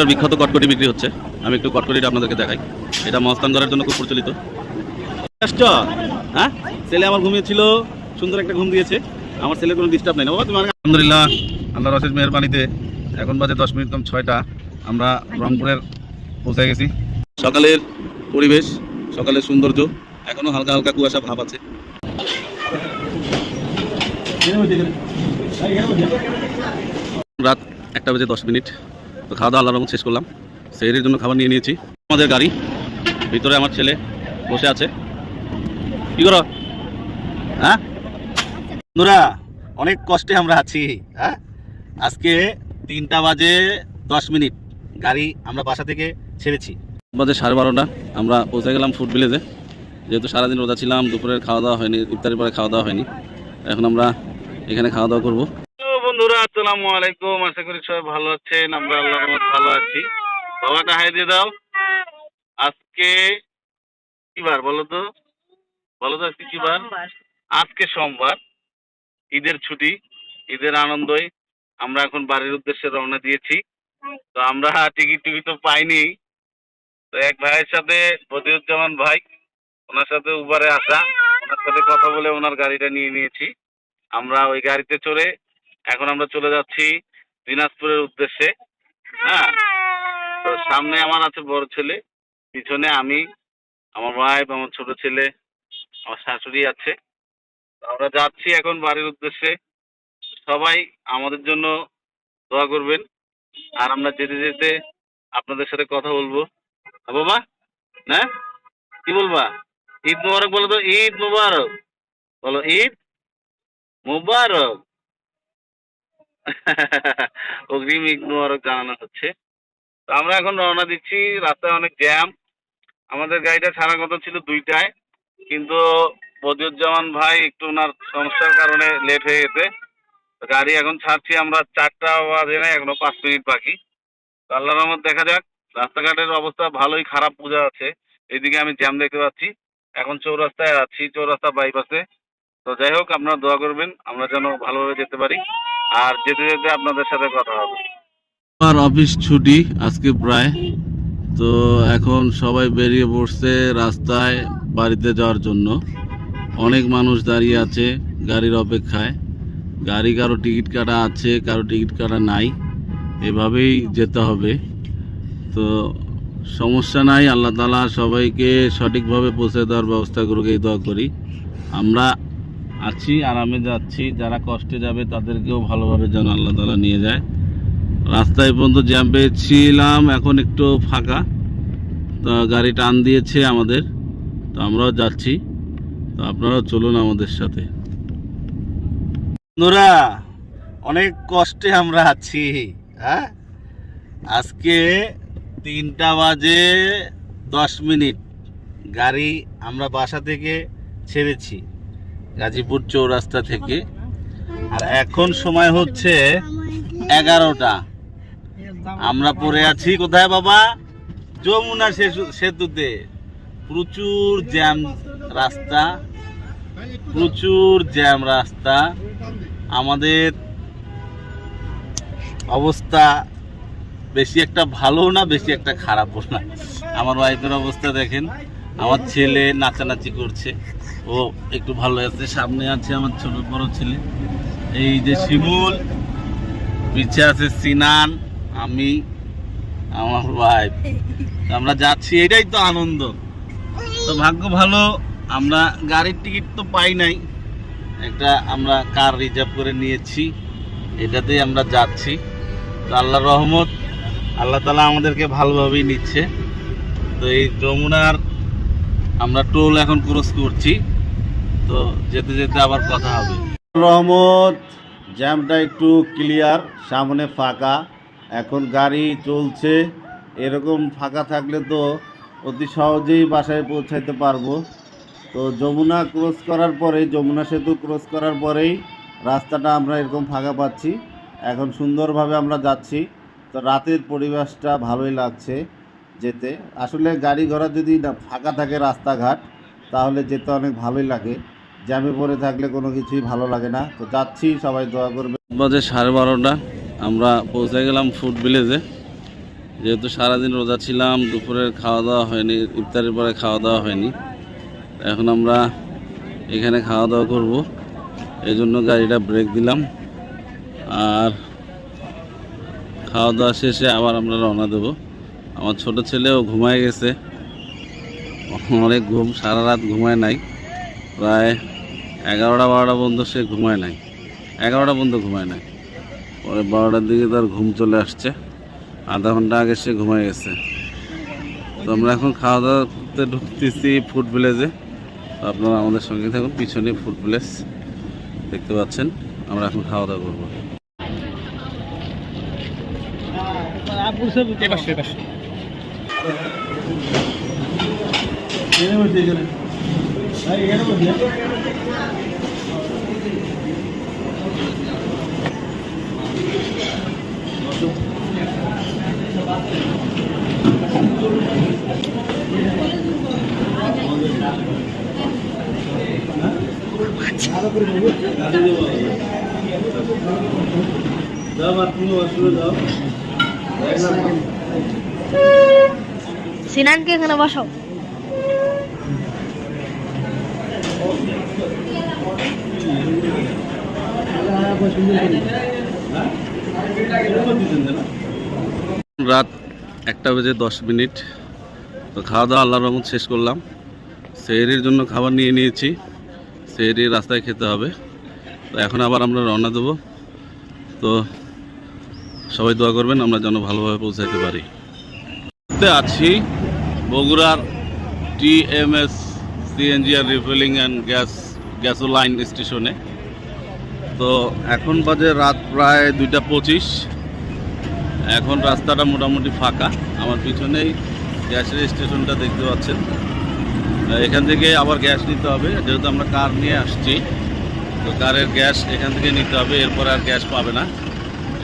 আপনার বিখ্যাত কটকটি বিক্রি হচ্ছে। আমি একটু কটকটিটা আপনাদেরকে দেখাই। এটা মস্তানগরের জন্য খুব প্রচলিত। হ্যাঁ? ছেলে আমার ঘুমিয়েছিল, সুন্দর একটা ঘুম দিয়েছে। আমার ছেলের কোনো ডিস্টার্ব নেই। বাবা, তোমার আলহামদুলিল্লাহ আল্লাহ রসের মেহরবানিতে এখন বাজে দশ মিনিট কম ছয়টা। আমরা রংপুরের পৌঁছে গেছি। সকালের পরিবেশ, সকালের সৌন্দর্য, এখনও হালকা হালকা কুয়াশা ভাব আছে। রাত একটা বাজে দশ মিনিট। তো খাওয়া দাওয়া রহমত শেষ করলাম। সেহরির জন্য খাবার নিয়ে নিয়েছি। আমাদের গাড়ি, ভিতরে আমার ছেলে বসে আছে। কি করো? হ্যাঁ? বন্ধুরা, অনেক কষ্টে আমরা আছি হ্যাঁ? আজকে তিনটা বাজে দশ মিনিট। গাড়ি আমরা বাসা থেকে ছেড়েছি। বাজে সাড়ে বারোটা। আমরা পৌঁছে গেলাম ফুড ভিলেজে। যেহেতু সারাদিন রোজা ছিলাম, দুপুরের খাওয়া দাওয়া হয়নি, ইফতারের পরে খাওয়া দাওয়া হয়নি। এখন আমরা এখানে খাওয়া দাওয়া করব। আসসালামু আলাইকুম আশা করি সবাই ভালো আছেন আমরা রহমত ভালো আছি। বাবাটা হাই দিয়ে দাও। আজকে কি বার বলো তো? বলো তো আজকে কি বার আজকে সোমবার। ঈদের ছুটি ঈদের আনন্দই আমরা এখন বাড়ির উদ্দেশ্যে রওনা দিয়েছি। তো আমরা টিকিট টিকিট তো পাইনি। তো এক ভাইয়ের সাথে বদিউজ্জামান ভাই ওনার সাথে উবারে আসা। ওনার সাথে কথা বলে ওনার গাড়িটা নিয়ে নিয়েছি। আমরা ওই গাড়িতে চড়ে এখন আমরা চলে যাচ্ছি দিনাজপুরের উদ্দেশ্যে হ্যাঁ? তো সামনে আমার আছে বড় ছেলে, পিছনে আমি, আমার ওয়াইফ আমার ছোট ছেলে, আমার শাশুড়ি আছে। আমরা যাচ্ছি এখন বাড়ির উদ্দেশ্যে। সবাই আমাদের জন্য দোয়া করবেন। আর আমরা যেতে যেতে আপনাদের সাথে কথা বলব। বাবা হ্যাঁ কি বলবা? ঈদ মোবারক বলো তো, ঈদ মোবারক। বলো, ঈদ মোবারক। অগ্রিম ঈদ মোবারক জানানো হচ্ছে। তো আমরা এখন রওনা দিচ্ছি, রাস্তায় অনেক জ্যাম আমাদের গাড়িটা ছাড়ার কথা ছিল দুইটায়, কিন্তু বদিউজ্জামান ভাই একটু ওনার সমস্যার কারণে লেট হয়ে গেছে। গাড়ি এখন ছাড়ছি আমরা চারটা বাজে না এখনও পাঁচ মিনিট বাকি। তো আল্লাহর রহমত দেখা যাক, রাস্তাঘাটের অবস্থা ভালোই খারাপ বোঝা আছে এইদিকে আমি জ্যাম দেখতে পাচ্ছি। এখন চৌরাস্তায় আছি, চৌরাস্তা বাইপাসে তো যাই হোক, আপনারা দোয়া করবেন, আমরা যেন ভালোভাবে যেতে পারি। আর যেতে যেতে আপনাদের সাথে কথা হবে। আমার অফিস ছুটি আজকে প্রায়। তো এখন সবাই বেরিয়ে পড়ছে রাস্তায় বাড়িতে যাওয়ার জন্য। অনেক মানুষ দাঁড়িয়ে আছে গাড়ির অপেক্ষায়। গাড়ি কারও টিকিট কাটা আছে, কারও টিকিট কাটা নাই। এভাবেই যেতে হবে। তো সমস্যা নাই, আল্লাহ তালা সবাইকে সঠিকভাবে পৌঁছে দেওয়ার ব্যবস্থা করুক, এই দোয়া করি। আমরা আছি, আরামে যাচ্ছি। যারা কষ্টে যাবে তাদেরকেও ভালোভাবে যেন আল্লাহ তালা নিয়ে যায়। রাস্তায় পর্যন্ত জ্যাম পেয়েছিলাম, এখন একটু ফাঁকা। তো গাড়ি টান দিয়েছে আমাদের, তো আমরাও যাচ্ছি। তো আপনারাও চলুন আমাদের সাথে। বন্ধুরা, অনেক কষ্টে আমরা আছি হ্যাঁ? আজকে তিনটা বাজে দশ মিনিট। গাড়ি আমরা বাসা থেকে ছেড়েছি। গাজীপুর চৌরাস্তা থেকে। আর এখন সময় হচ্ছে এগারোটা। আমরা পড়ে আছি কোথায় বাবা? যমুনা সেতু- সেতুতে। প্রচুর জ্যাম রাস্তা। প্রচুর জ্যাম রাস্তা। আমাদের অবস্থা বেশি একটা ভালো না, বেশি একটা খারাপও না। আমার ওয়াইফের অবস্থা দেখেন। আমার ছেলে নাচানাচি করছে। ও একটু ভালো আছে, সামনে আছে আমার ছোট বড় ছেলে। এই যে শিমুল, পিছে আছে সিনান, আমি, আমার ওয়াইফ আমরা যাচ্ছি, এটাই তো আনন্দ। তো ভাগ্য ভালো, আমরা গাড়ির টিকিট তো পাই নাই। একটা আমরা কার রিজার্ভ করে নিয়েছি। এটাতেই আমরা যাচ্ছি। তো আল্লাহর রহমত, আল্লাহ তালা আমাদেরকে ভালোভাবেই নিচ্ছে। তো এই যমুনার আমরা টোল এখন ক্রস করছি, তো যেতে যেতে আবার কথা হবে। রহমত, জ্যামটা একটু ক্লিয়ার, সামনে ফাঁকা। এখন গাড়ি চলছে, এরকম ফাঁকা থাকলে তো অতি সহজেই বাসায় পৌঁছাইতে পারব। তো যমুনা ক্রস করার পরে যমুনা সেতু ক্রস করার পরেই রাস্তাটা আমরা এরকম ফাঁকা পাচ্ছি। এখন সুন্দরভাবে আমরা যাচ্ছি, তো রাতের পরিবেশটা ভালোই লাগছে। যেতে। আসলে গাড়ি ঘোড়া যদি না ফাঁকা থাকে রাস্তাঘাট, তাহলে যেতে অনেক ভালোই লাগে। জ্যামে পড়ে থাকলে কোনো কিছুই ভালো লাগে না। তো যাচ্ছি, সবাই দোয়া করবে বাজে সাড়ে বারোটা। আমরা পৌঁছে গেলাম ফুড ভিলেজে। যেহেতু সারাদিন রোজা ছিলাম, দুপুরের খাওয়া দাওয়া হয়নি, ইফতারের পরে খাওয়া দাওয়া হয়নি। এখন আমরা এখানে খাওয়া দাওয়া করব। এই জন্য গাড়িটা ব্রেক দিলাম। আর খাওয়া দাওয়া শেষে আবার আমরা রওনা দেবো। আমার ছোট ছেলেও ঘুমায় গেছে। অনেক ঘুম, সারা রাত ঘুমায় নাই। প্রায় এগারোটা, বারোটা পর্যন্ত সে ঘুমায় নাই। এগারোটা পর্যন্ত ঘুমায় নাই। পরে বারোটার দিকে তার ঘুম চলে আসছে। আধা ঘণ্টা আগে সে ঘুমায় গেছে। তো আমরা এখন খাওয়া দাওয়া করতে ঢুকতেছি ফুড ভিলেজে। আপনারা আমাদের সঙ্গে থাকুন। পিছনে ফুড ভিলেজ দেখতে পাচ্ছেন। আমরা এখন খাওয়া দাওয়া করব দাম আপনি অসুবিধা দাম সিনানকে এখানে বসাও। রাত একটা বেজে দশ মিনিট। তো খাওয়া দাওয়া আল্লাহর রহমত শেষ করলাম। সেহরির জন্য খাবার নিয়ে নিয়েছি। সেহরি রাস্তায় খেতে হবে। তো এখন আবার আমরা রওনা দেবো। তো সবাই দোয়া করবেন, আমরা যেন ভালোভাবে পৌঁছাইতে পারি। আছি। বগুড়ার টিএমএস সিএনজি আর রিফিলিং অ্যান্ড গ্যাস, গ্যাসোলাইন স্টেশনে। তো এখন বাজে রাত প্রায় দুইটা পঁচিশ। এখন রাস্তাটা মোটামুটি ফাঁকা। আমার পিছনেই গ্যাসের স্টেশনটা দেখতে পাচ্ছেন। এখান থেকে আবার গ্যাস নিতে হবে। যেহেতু আমরা কার নিয়ে আসছি, তো কারের গ্যাস এখান থেকে নিতে হবে। এরপর আর গ্যাস পাবে না।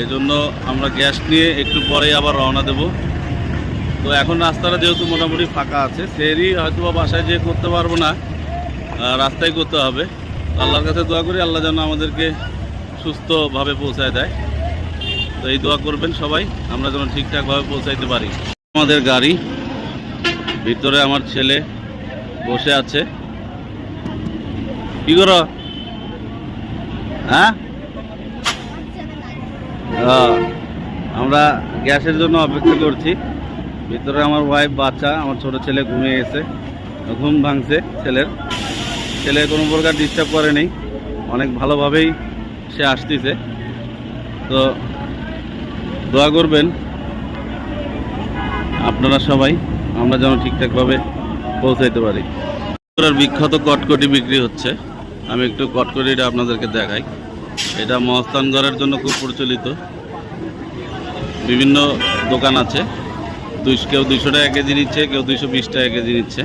এই জন্য আমরা গ্যাস নিয়ে একটু পরেই আবার রওনা দেব। তো এখন রাস্তাটা যেহেতু মোটামুটি ফাঁকা আছে সেরই হয়তো বা বাসায় যেয়ে করতে পারব না রাস্তায় করতে হবে। আল্লাহর কাছে দোয়া করি, আল্লাহ যেন আমাদেরকে সুস্থভাবে পৌঁছায় দেয়। তো এই দোয়া করবেন সবাই, আমরা যেন ঠিকঠাকভাবে পৌঁছাইতে পারি। আমাদের গাড়ি, ভিতরে আমার ছেলে বসে আছে। কি করো? হ্যাঁ? আমরা গ্যাসের জন্য অপেক্ষা করছি। ভিতরে আমার ওয়াইফ বাচ্চা, আমার ছোট ছেলে ঘুমিয়ে গেছে। ঘুম ভাঙছে ছেলের। ছেলে কোনো প্রকার ডিস্টার্ব করেনি অনেক ভালোভাবেই সে আসতেছে। তো দোয়া করবেন আপনারা সবাই, আমরা যেন ঠিকঠাকভাবে পৌঁছাইতে পারি। বিখ্যাত কটকটি বিক্রি হচ্ছে। আমি একটু কটকটিটা আপনাদেরকে দেখাই। এটা মহস্তানগড়ের জন্য খুব প্রচলিত। বিভিন্ন দোকান আছে। কেউ দুইশো টাকা কেজি নিচ্ছে, কেউ দুইশো বিশ টাকা কেজি নিচ্ছে।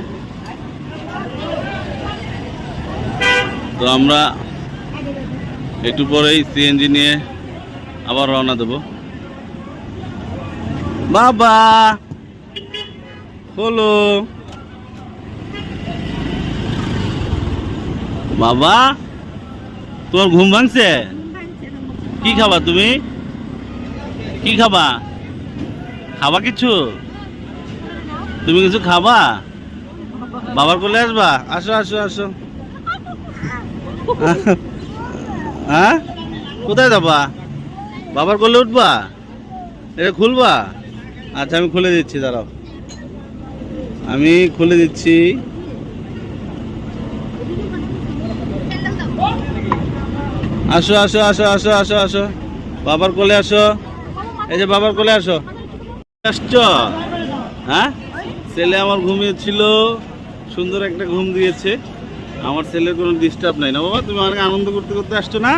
তো আমরা একটু পরেই সিএনজি নিয়ে আবার রওনা দেব। বাবা! হলো বাবা! তোমার ঘুম ভাঙছে? কি খাবা তুমি? কি খাবা? খাবা কিছু? তুমি কিছু খাবা? বাবার কোলে আসবা? আসো আসো আসো। হ্যাঁ? কোথায় যাবা? বাবার কোলে উঠবা? এটা খুলবা? আচ্ছা আমি খুলে দিচ্ছি, দাঁড়াও। আমি খুলে দিচ্ছি। আসো আসো আসো আসো আসো আসো। বাবার কোলে আসো। এই যে বাবার কোলে আসো। আসছো? হ্যাঁ? ছেলে আমার ঘুমিয়েছিল, সুন্দর একটা ঘুম দিয়েছে। আমার ছেলের কোনো ডিস্টার্ব নাই না বাবা, তুমি অনেক আনন্দ করতে করতে আসছো না?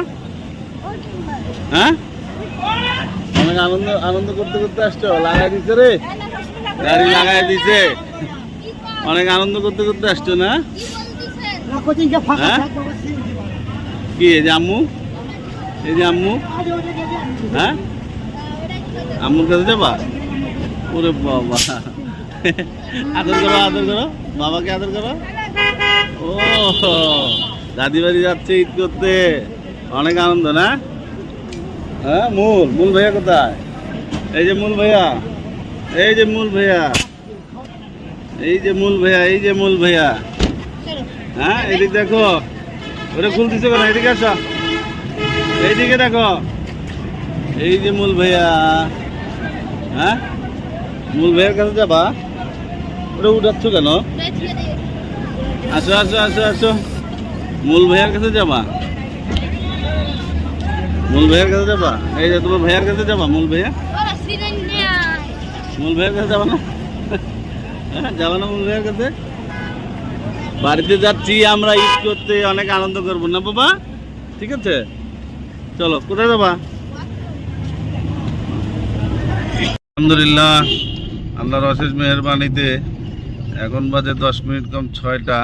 হ্যাঁ? অনেক আনন্দ আনন্দ করতে করতে আসছো? লাগাই দিছে রে। গাড়ি লাগাই দিছে। অনেক আনন্দ করতে করতে আসছো না? হ্যাঁ? কি এই যে আম্মু? এই যে আম্মু? হ্যাঁ? আম্মুর কাছে যাবা? ওরে বাবা। আদর করো আদর করো। বাবাকে আদর করো। ও দাদি বাড়ি যাচ্ছে ঈদ করতে। অনেক আনন্দ, না? হ্যাঁ মূল মূল ভাইয়া কোথায়? এই যে মূল ভাইয়া, এই যে মূল ভাইয়া, এই যে মূল ভাইয়া, এই যে মূল ভাইয়া। হ্যাঁ এদিক দেখো। ওটা খুলতেছে কেন? এদিকে আসো। এইদিকে দেখো। এই যে মূল ভাইয়া। হ্যাঁ মূল ভাইয়ার কাছে যাবা? ওটা উঠাচ্ছ কেন? আসো আসো আসো আসো। মূল ভাইয়ার কাছে যাবা। মূল ভাইয়ার কাছে যাবা? এই যে তোমার ভাইয়ার কাছে যাবা, মূল ভাইয়া? মূল ভাইয়ের কাছে যাবা না? হ্যাঁ যাবা না মূল ভাইয়ের কাছে? বাড়িতে যাচ্ছি, আমরা ঈদ করতে অনেক আনন্দ করব, না বাবা? ঠিক আছে? চলো, কোথায় যাবা? আলহামদুলিল্লাহ, আল্লাহর অশেষ মেহরবানিতে এখন বাজে দশ মিনিট কম ছয়টা।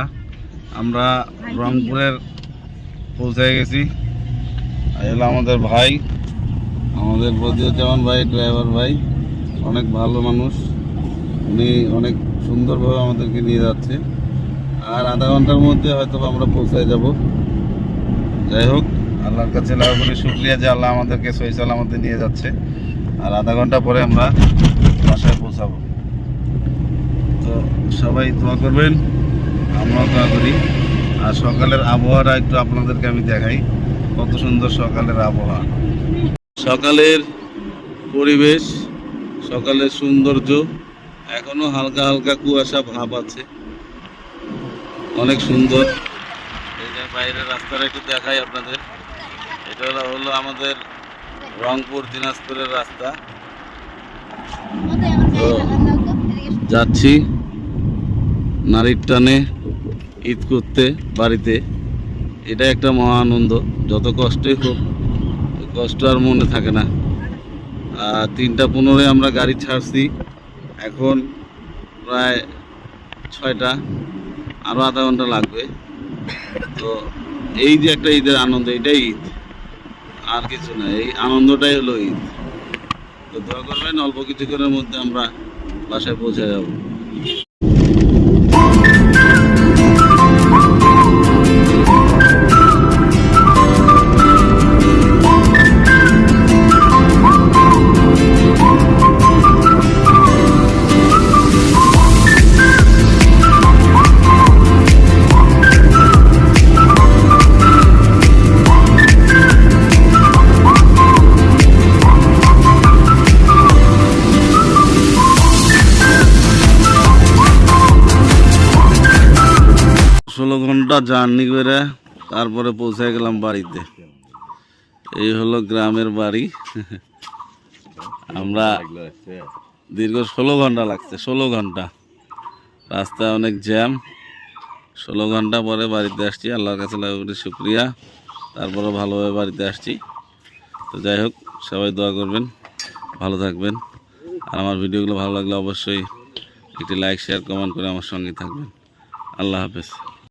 আমরা রংপুরের পৌঁছে গেছি। এলো আমাদের ভাই, আমাদের বদিউজ্জামান ভাই, ড্রাইভার ভাই, অনেক ভালো মানুষ। উনি অনেক সুন্দরভাবে আমাদেরকে নিয়ে যাচ্ছে। আর আধা ঘণ্টার মধ্যে হয়তো আমরা পৌঁছায় যাব। যাই হোক, আল্লাহর কাছে লাভ করে, শুক্রিয়া যে আল্লাহ আমাদেরকে সহি সালামতে নিয়ে যাচ্ছে। আর আধা ঘণ্টা পরে আমরা বাসায় পৌঁছাবো তো সবাই দোয়া করবেন। আমরাও দোয়া করি। আর সকালের আবহাওয়াটা একটু আপনাদেরকে আমি দেখাই। কত সুন্দর সকালের আবহাওয়া। সকালের পরিবেশ, সকালের সৌন্দর্য, এখনও হালকা হালকা কুয়াশা ভাব আছে। অনেক সুন্দর। যে বাইরের রাস্তাটা একটু দেখাই আপনাদের। এটা হলো আমাদের রংপুর, দিনাজপুরের রাস্তা। যাচ্ছি। নারীর টানে ঈদ করতে বাড়িতে এটা একটা মহা আনন্দ। যত কষ্টই হোক, কষ্ট আর মনে থাকে না। আর তিনটা পনেরোয় আমরা গাড়ি ছাড়ছি। এখন প্রায় ছয়টা আরও আধা ঘণ্টা লাগবে। তো এই যে একটা ঈদের আনন্দ, এটাই ঈদ। আর কিছু না, এই আনন্দটাই হলো ঈদ। তো দোয়া করবেন, অল্প কিছুক্ষণের মধ্যে আমরা বাসায় পৌঁছে যাব। ঘণ্টা জার্নি করে তারপরে পৌঁছে গেলাম বাড়িতে। এই হলো গ্রামের বাড়ি। আমরা দীর্ঘ ষোলো ঘণ্টা লাগছে, ষোলো ঘণ্টা। রাস্তায় অনেক জ্যাম। ষোলো ঘণ্টা পরে বাড়িতে আসছি, আল্লাহর কাছে শুক্রিয়া। তারপরে ভালোভাবে বাড়িতে আসছি। তো যাই হোক, সবাই দোয়া করবেন, ভালো থাকবেন। আর আমার ভিডিওগুলো ভালো লাগলে অবশ্যই একটি লাইক, শেয়ার, কমেন্ট করে আমার সঙ্গে থাকবেন। আল্লাহ হাফেজ।